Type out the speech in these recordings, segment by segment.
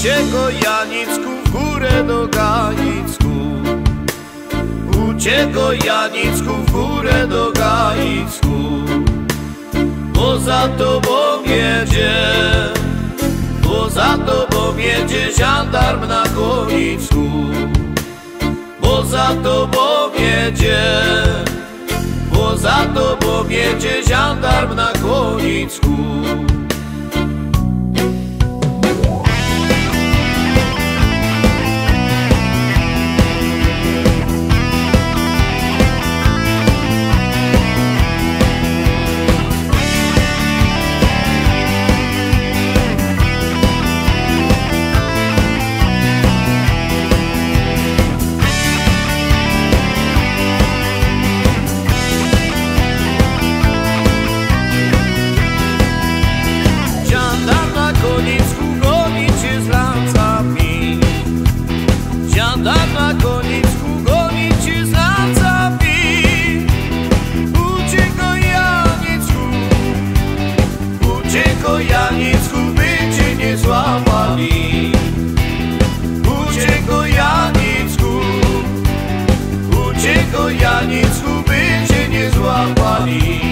Uciekło Janicku w górę do Ganicku. Uciekło Janicku w górę do Ganicku. Bo za tobą jedzie Bo za tobą jedzie żandarm na konicku. Bo za tobą jedzie Bo za tobą jedzie żandarm na konicku Uciekło Janicku. Uciekło Janicku by cię nie złapali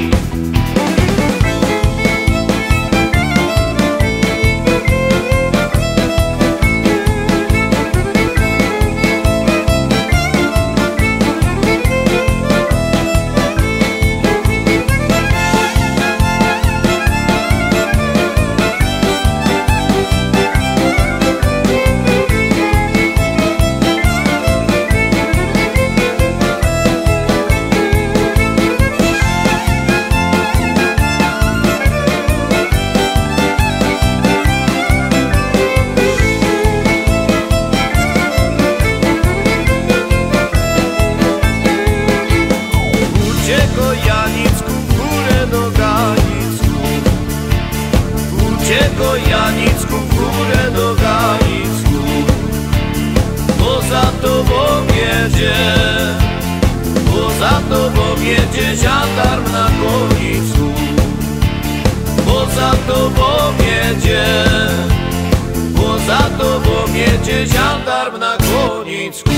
Uciekło Janicku w górę do Ganicku. Uciekło Janicku w górę do Ganicku. Bo za tobą jedzie Bo za tobą jedzie żandarm na konicku. Bo za tobą jedzie Bo za tobą jedzie żandarm na konicku